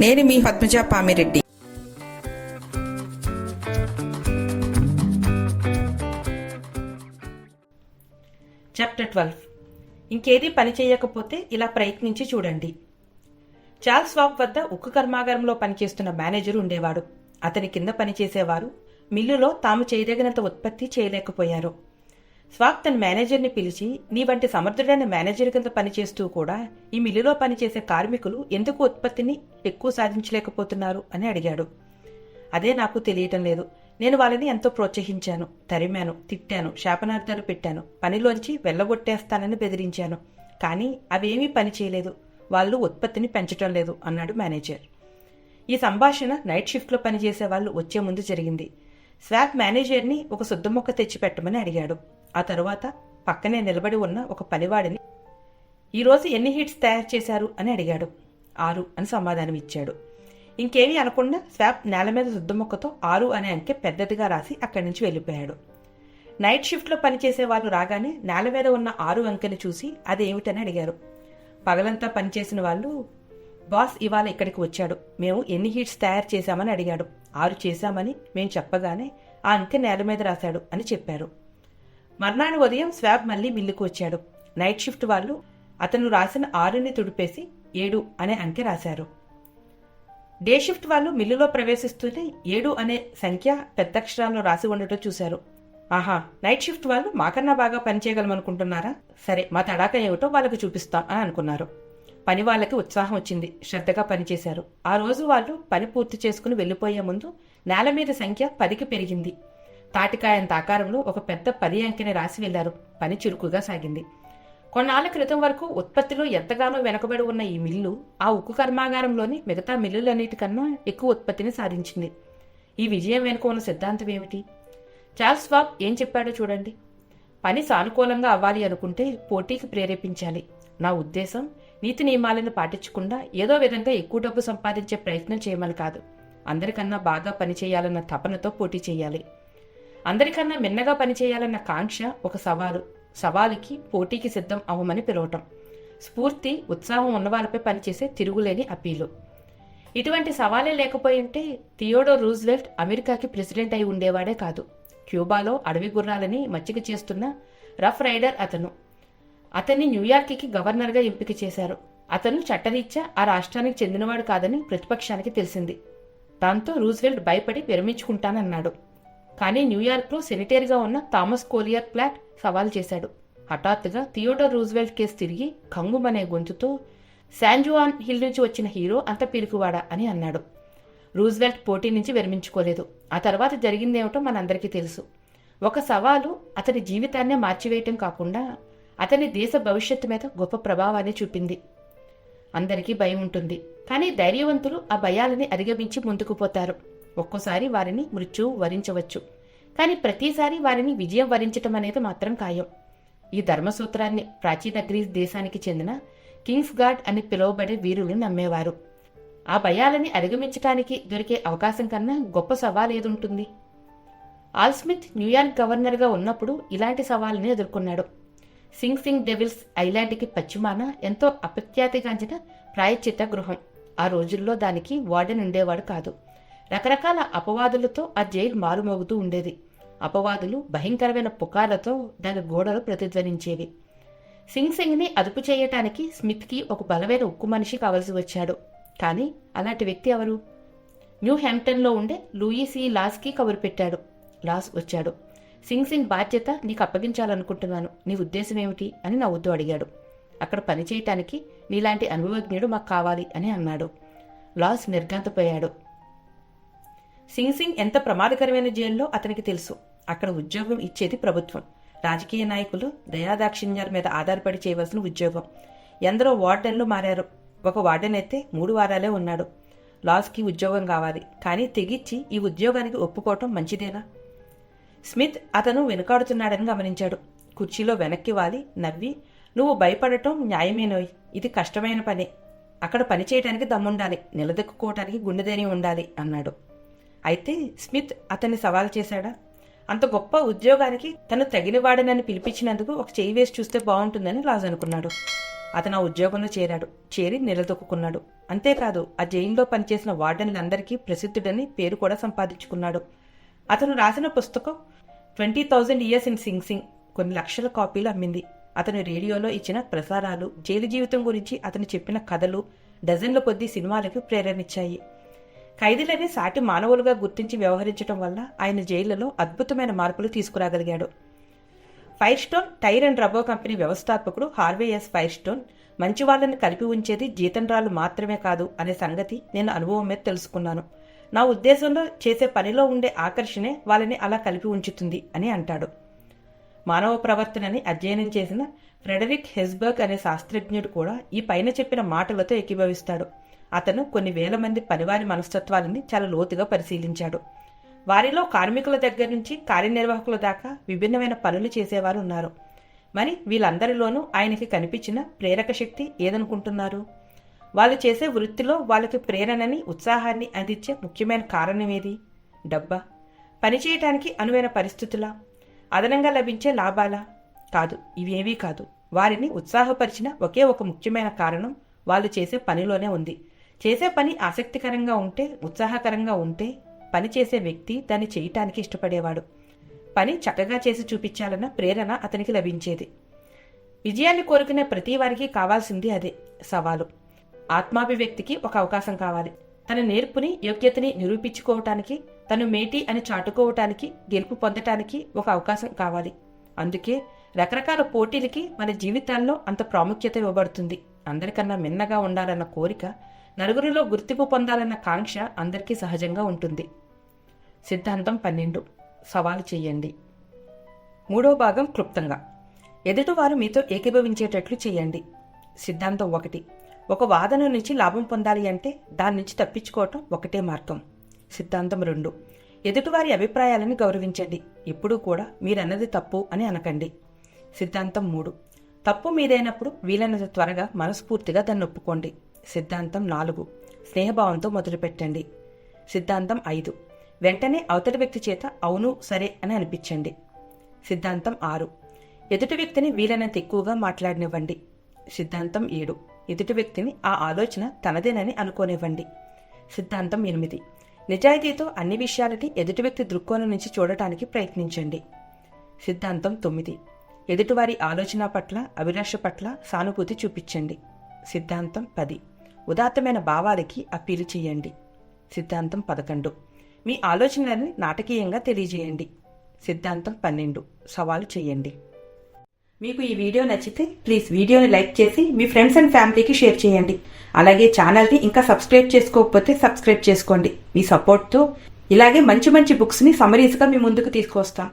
నేను మీ Padmaja Pamireddy. Chapter twelve ఇంకేదీ పని చేయకపోతే ఇలా ప్రయత్నించి చూడండి. చార్ల్స్ వాప్ వద్ద ఉక్కు కర్మాగారంలో పనిచేస్తున్న మేనేజర్ ఉండేవాడు. అతని కింద పనిచేసేవారు మిల్లులో తాము చేయదగినంత ఉత్పత్తి చేయలేకపోయారు. స్వాక్ తన మేనేజర్ని పిలిచి నీ వంటి సమర్థుడైన మేనేజర్ కింద పనిచేస్తూ కూడా ఈ మిల్లులో పనిచేసే కార్మికులు ఎందుకు ఉత్పత్తిని ఎక్కువ సాధించలేకపోతున్నారు? అని అడిగాడు. అదే నాకు తెలియటం లేదు. నేను వాళ్ళని ఎంతో ప్రోత్సహించాను తరిమాను తిట్టాను శాపనార్థాలు పెట్టాను పనిలోంచి వెళ్ళగొట్టేస్తానని బెదిరించాను. కానీ అవేమీ పని చేయలేదు. వాళ్ళు ఉత్పత్తిని పెంచటం లేదు అన్నాడు మేనేజర్. ఈ సంభాషణ నైట్ షిఫ్ట్లో పనిచేసే వాళ్ళు వచ్చే ముందు జరిగింది. స్వాప్ మేనేజర్ని ఒక శుద్ధ మొక్క తెచ్చిపెట్టమని అడిగాడు. ఆ తరువాత పక్కనే నిలబడి ఉన్న ఒక పనివాడిని ఈరోజు ఎన్ని హిట్స్ తయారు చేశారు? అని అడిగాడు. ఆరు అని సమాధానం ఇచ్చాడు. ఇంకేమీ అనకుండా స్వాప్ నేల మీద శుద్ధ ఆరు అనే అంకె పెద్దదిగా రాసి అక్కడి నుంచి వెళ్ళిపోయాడు. నైట్ షిఫ్ట్లో పనిచేసే వాళ్ళు రాగానే నేల మీద ఉన్న ఆరు అంకెని చూసి అదేమిటని అడిగారు. పగలంతా పనిచేసిన వాళ్ళు బాస్ ఇవాళ ఇక్కడికి వచ్చాడు. మేము ఎన్ని హీట్స్ తయారు చేశామని అడిగాడు. ఆరు చేశామని మేము చెప్పగానే ఆ అంకె నేల మీద రాశాడు అని చెప్పారు. మర్నాడు ఉదయం స్వాబ్ మళ్ళీ మిల్లుకు వచ్చాడు. నైట్ షిఫ్ట్ వాళ్ళు అతను రాసిన ఆరుని తుడిపేసి ఏడు అనే అంకె రాశారు. డే షిఫ్ట్ వాళ్ళు మిల్లులో ప్రవేశిస్తూనే ఏడు అనే సంఖ్య పెద్దక్షరాల్లో రాసి ఉండటం చూశారు. ఆహా నైట్ షిఫ్ట్ వాళ్ళు మాకన్నా బాగా పనిచేయగలమనుకుంటున్నారా సరే మా తడాక ఏమిటో వాళ్ళకి చూపిస్తాం అని అనుకున్నారు. పని వాళ్ళకి ఉత్సాహం వచ్చింది. శ్రద్ధగా పనిచేశారు ఆ రోజు వాళ్ళు పని పూర్తి చేసుకుని వెళ్ళిపోయే ముందు నేల మీద సంఖ్య పదికి పెరిగింది. తాటికాయంత ఆకారంలో ఒక పెద్ద పది అంకెని రాసి వెళ్ళారు పని చురుకుగా సాగింది. కొన్నాళ్ళ క్రితం వరకు ఉత్పత్తిలో ఎంతగానో వెనకబడి ఉన్న ఈ మిల్లు ఆ ఉక్కు కర్మాగారంలోని మిగతా మిల్లులన్నిటికన్నా ఎక్కువ ఉత్పత్తిని సాధించింది. ఈ విజయం వెనుక ఉన్న సిద్ధాంతం ఏమిటి? చార్ల్స్ వాబ్ ఏం చెప్పాడో చూడండి. పని సానుకూలంగా అవ్వాలి అనుకుంటే పోటీకి ప్రేరేపించాలి. నా ఉద్దేశం నీతి నియమాలను పాటించకుండా ఏదో విధంగా ఎక్కువ డబ్బు సంపాదించే ప్రయత్నం చేయమని కాదు. అందరికన్నా బాగా పని చేయాలన్న తపనతో పోటీ చేయాలి. అందరికన్నా మిన్నగా పనిచేయాలన్న కాంక్ష ఒక సవాలు. సవాలుకి పోటీకి సిద్ధం అవ్వమని పిలవటం. స్ఫూర్తి ఉత్సాహం ఉన్నవాళ్ళపై పనిచేసే తిరుగులేని అప్పీలు. ఇటువంటి సవాలే లేకపోయింటే థియోడో రూజ్వెల్ట్ అమెరికాకి ప్రెసిడెంట్ అయి ఉండేవాడే కాదు. క్యూబాలో అడవి గుర్రాలని మచ్చిక చేస్తున్న రఫ్ రైడర్ అతను. అతన్ని న్యూయార్క్కి గవర్నర్గా ఎంపిక చేశారు. అతను చట్టరీత్యా ఆ రాష్ట్రానికి చెందినవాడు కాదని ప్రతిపక్షానికి తెలిసింది. దాంతో రూజ్వెల్ట్ భయపడి విరమించుకుంటానన్నాడు. కానీ న్యూయార్క్లో సెనిటరీగా ఉన్న థామస్ కోలియర్ ప్లాట్ సవాల్ చేశాడు. హఠాత్తుగా థియోడర్ రూజ్వెల్ట్ కేసు తిరిగి కంగుమనే గొంతుతో శాంజువాన్ హిల్ నుంచి వచ్చిన హీరో అంత పిలుకువాడా అని అన్నాడు. రూజ్వెల్ట్ పోటీ నుంచి విరమించుకోలేదు. ఆ తర్వాత జరిగిందేమిటో మనందరికీ తెలుసు. ఒక సవాలు అతని జీవితాన్నే మార్చివేయటం కాకుండా అతని దేశ భవిష్యత్తు మీద గొప్ప ప్రభావాన్ని చూపింది. అందరికీ భయం ఉంటుంది. కానీ ధైర్యవంతులు ఆ భయాలని అధిగమించి ముందుకు పోతారు. ఒక్కోసారి వారిని మృత్యువు వరించవచ్చు. కానీ ప్రతిసారి వారిని విజయం వరించటం అనేది మాత్రం ఖాయం. ఈ ధర్మసూత్రాన్ని ప్రాచీన గ్రీస్ దేశానికి చెందిన కింగ్స్ గార్డ్ అని పిలువబడే వీరులు నమ్మేవారు. ఆ భయాలని అధిగమించడానికి దొరికే అవకాశం కన్నా గొప్ప సవాల్ ఏదుంటుంది? ఆల్స్మిత్ న్యూయార్క్ గవర్నర్గా ఉన్నప్పుడు ఇలాంటి సవాల్ని ఎదుర్కొన్నాడు. సింగ్ సింగ్ డెవిల్స్ ఐలాండ్కి పశ్చిమాన ఎంతో అపఖ్యాతిగాంచిన ప్రాయచిత గృహం. ఆ రోజుల్లో దానికి వార్డెన్ ఉండేవాడు కాదు. రకరకాల అపవాదులతో ఆ జైలు మారుమోగుతూ ఉండేది. అపవాదులు భయంకరమైన పుకార్లతో దాని గోడలు ప్రతిధ్వనించేవి. సింగ్ సింగ్ని అదుపు చేయటానికి స్మిత్కి ఒక బలమైన ఉక్కు మనిషి కావలసి వచ్చాడు. కానీ అలాంటి వ్యక్తి ఎవరు? న్యూ హ్యాంప్టన్లో ఉండే లూయిసీ లాస్కి కబురు పెట్టాడు. లాస్ వచ్చాడు. సింగ్ సింగ్ బాధ్యత నీకు అప్పగించాలనుకుంటున్నాను. నీ ఉద్దేశం ఏమిటి? అని నవ్వుతూ అడిగాడు. అక్కడ పని చేయటానికి నీలాంటి అనుభవజ్ఞుడు మాకు కావాలి అని అన్నాడు. లాస్ నిర్గంతపోయాడు సింగ్ సింగ్ ఎంత ప్రమాదకరమైన జైల్లో అతనికి తెలుసు. అక్కడ ఉద్యోగం ఇచ్చేది ప్రభుత్వం. రాజకీయ నాయకులు దయాదాక్షిణ్యాల మీద ఆధారపడి చేయవలసిన ఉద్యోగం. ఎందరో వార్డెన్లు మారారు. ఒక వార్డెన్ అయితే మూడు వారాలే ఉన్నాడు. లాస్కి ఉద్యోగం కావాలి. కానీ తెగిచ్చి ఈ ఉద్యోగానికి ఒప్పుకోవటం మంచిదేనా? స్మిత్ అతను వెనుకాడుతున్నాడని గమనించాడు. కుర్చీలో వెనక్కి వాలి నవ్వి నువ్వు భయపడటం న్యాయమేనోయ్. ఇది కష్టమైన పనే. అక్కడ పని చేయడానికి దమ్ముండాలి. నిలదొక్కుకోవటానికి గుండెదేని ఉండాలి అన్నాడు. అయితే స్మిత్ అతన్ని సవాల్ చేశాడా? అంత గొప్ప ఉద్యోగానికి తను తగినవాడనని పిలిపించినందుకు ఒక చేయి వేసి చూస్తే బాగుంటుందని రాజు అనుకున్నాడు. అతను ఆ ఉద్యోగంలో చేరాడు. చేరి నిలదొక్కున్నాడు. అంతేకాదు ఆ జైల్లో పనిచేసిన వార్డెన్లందరికీ ప్రసిద్ధుడని పేరు కూడా సంపాదించుకున్నాడు. అతను రాసిన పుస్తకం twenty thousand years in sing sing కొన్ని లక్షల కాపీలు అమ్మింది. అతను రేడియోలో ఇచ్చిన ప్రసారాలు జైలు జీవితం గురించి అతను చెప్పిన కథలు డజన్ల కొద్దీ సినిమాలకు ప్రేరణించాయి ఖైదీలని సాటి మానవులుగా గుర్తించి వ్యవహరించడం వల్ల ఆయన జైళ్ళలో అద్భుతమైన మార్పులు తీసుకురాగలిగాడు. Firestone tyre and rubber company వ్యవస్థాపకుడు హార్వే ఎస్. ఫైర్ స్టోన్ మంచి వాళ్ళని కలిపి ఉంచేది జీతంరాలు మాత్రమే కాదు అనే సంగతి నేను అనుభవం మీద తెలుసుకున్నాను. నా ఉద్దేశంలో చేసే పనిలో ఉండే ఆకర్షణే వాళ్ళని అలా కలిపి ఉంచుతుంది అని అంటాడు. మానవ ప్రవర్తనని అధ్యయనం చేసిన ఫ్రెడరిక్ హెస్బర్గ్ అనే శాస్త్రజ్ఞుడు కూడా ఈ పైన చెప్పిన మాటలతో ఏకీభవిస్తాడు. అతను కొన్ని వేల మంది పనివారి మనస్తత్వాలని చాలా లోతుగా పరిశీలించాడు. వారిలో కార్మికుల దగ్గర నుంచి కార్యనిర్వాహకుల దాకా విభిన్నమైన పనులు చేసేవారు ఉన్నారు. మరి వీళ్ళందరిలోనూ ఆయనకి కనిపించిన ప్రేరక శక్తి ఏదనుకుంటున్నారు? వాళ్ళు చేసే వృత్తిలో వాళ్ళకి ప్రేరణని ఉత్సాహాన్ని అందించే ముఖ్యమైన కారణం ఏది? డబ్బా. పనిచేయటానికి అనువైన పరిస్థితులా? అదనంగా లభించే లాభాలా? కాదు ఇవేవీ కాదు. వారిని ఉత్సాహపరిచిన ఒకే ఒక ముఖ్యమైన కారణం వాళ్ళు చేసే పనిలోనే ఉంది. చేసే పని ఆసక్తికరంగా ఉంటే ఉత్సాహకరంగా ఉంటే పని చేసే వ్యక్తి దాన్ని చేయటానికి ఇష్టపడేవాడు. పని చక్కగా చేసి చూపించాలన్న ప్రేరణ అతనికి లభించేది. విజయాన్ని కోరుకునే ప్రతి వారికి కావాల్సింది అదే సవాలు. ఆత్మాభివ్యక్తికి ఒక అవకాశం కావాలి. తన నేర్పుని యోగ్యతని నిరూపించుకోవటానికి తను మేటి అని చాటుకోవటానికి గెలుపు పొందటానికి ఒక అవకాశం కావాలి. అందుకే రకరకాల పోటీలకి మన జీవితాల్లో అంత ప్రాముఖ్యత ఇవ్వబడుతుంది. అందరికన్నా మిన్నగా ఉండాలన్న కోరిక నలుగురిలో గుర్తింపు పొందాలన్న కాంక్ష అందరికీ సహజంగా ఉంటుంది. సిద్ధాంతం పన్నెండు. సవాలు చేయండి. మూడో భాగం క్లుప్తంగా. ఎదుటివారు మీతో ఏకీభవించేటట్లు చేయండి. సిద్ధాంతం ఒకటి. ఒక వాదన నుంచి లాభం పొందాలి అంటే దాని నుంచి తప్పించుకోవటం ఒకటే మార్గం. సిద్ధాంతం రెండు. ఎదుటివారి అభిప్రాయాలను గౌరవించండి. ఎప్పుడూ కూడా మీరన్నది తప్పు అని అనకండి. సిద్ధాంతం మూడు. తప్పు మీదైనప్పుడు వీలైనంత త్వరగా మనస్ఫూర్తిగా దాన్ని ఒప్పుకోండి. సిద్ధాంతం నాలుగు. స్నేహభావంతో మొదలుపెట్టండి. సిద్ధాంతం ఐదు. వెంటనే అవతలి వ్యక్తి చేత అవును సరే అని అనిపించండి. సిద్ధాంతం ఆరు. ఎదుటి వ్యక్తిని వీలైనంత ఎక్కువగా మాట్లాడనివ్వండి. సిద్ధాంతం ఏడు. ఎదుటి వ్యక్తిని ఆ ఆలోచన తనదేనని అనుకోనివ్వండి. సిద్ధాంతం ఎనిమిది. నిజాయితీతో అన్ని విషయాలని ఎదుటి వ్యక్తి దృక్కోణం నుంచి చూడటానికి ప్రయత్నించండి. సిద్ధాంతం తొమ్మిది. ఎదుటివారి ఆలోచన పట్ల అభిలాష పట్ల సానుభూతి చూపించండి. సిద్ధాంతం పది. ఉదాత్తమైన భావాలకి అప్పీలు చేయండి. సిద్ధాంతం పదకొండు. మీ ఆలోచనల్ని నాటకీయంగా తెలియజేయండి. సిద్ధాంతం పన్నెండు. సవాలు చేయండి. మీకు ఈ వీడియో నచ్చితే ప్లీజ్ వీడియోని లైక్ చేసి మీ ఫ్రెండ్స్ అండ్ ఫ్యామిలీకి షేర్ చేయండి. అలాగే ఛానల్ని ఇంకా సబ్స్క్రైబ్ చేసుకోకపోతే సబ్స్క్రైబ్ చేసుకోండి. మీ సపోర్ట్తో ఇలాగే మంచి మంచి బుక్స్ని సమరీస్గా మీ ముందుకు తీసుకొస్తాం.